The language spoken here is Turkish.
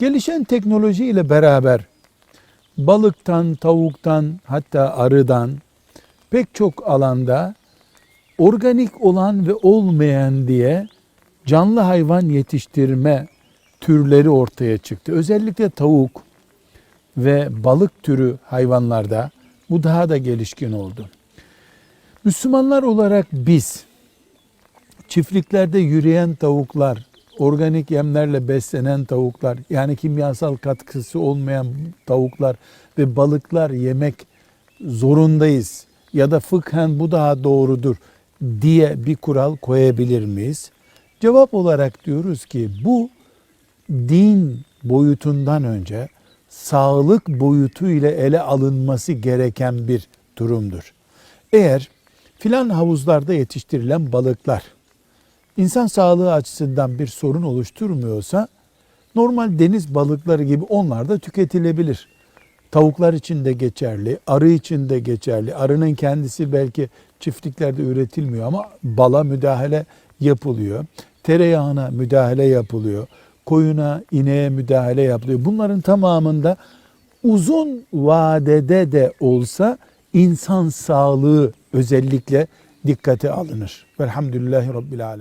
Gelişen teknoloji ile beraber balıktan, tavuktan hatta arıdan pek çok alanda organik olan ve olmayan diye canlı hayvan yetiştirme türleri ortaya çıktı. Özellikle tavuk ve balık türü hayvanlarda bu daha da gelişkin oldu. Müslümanlar olarak biz çiftliklerde yürüyen tavuklar, organik yemlerle beslenen tavuklar, yani kimyasal katkısı olmayan tavuklar ve balıklar yemek zorundayız ya da fıkhen bu daha doğrudur diye bir kural koyabilir miyiz? Cevap olarak diyoruz ki bu din boyutundan önce sağlık boyutu ile ele alınması gereken bir durumdur. Eğer filan havuzlarda yetiştirilen balıklar insan sağlığı açısından bir sorun oluşturmuyorsa normal deniz balıkları gibi onlar da tüketilebilir. Tavuklar için de geçerli, arı için de geçerli. Arının kendisi belki çiftliklerde üretilmiyor ama bala müdahale yapılıyor. Tereyağına müdahale yapılıyor. Koyuna, ineğe müdahale yapılıyor. Bunların tamamında uzun vadede de olsa insan sağlığı özellikle dikkate alınır. Velhamdülillahi Rabbil Alemin.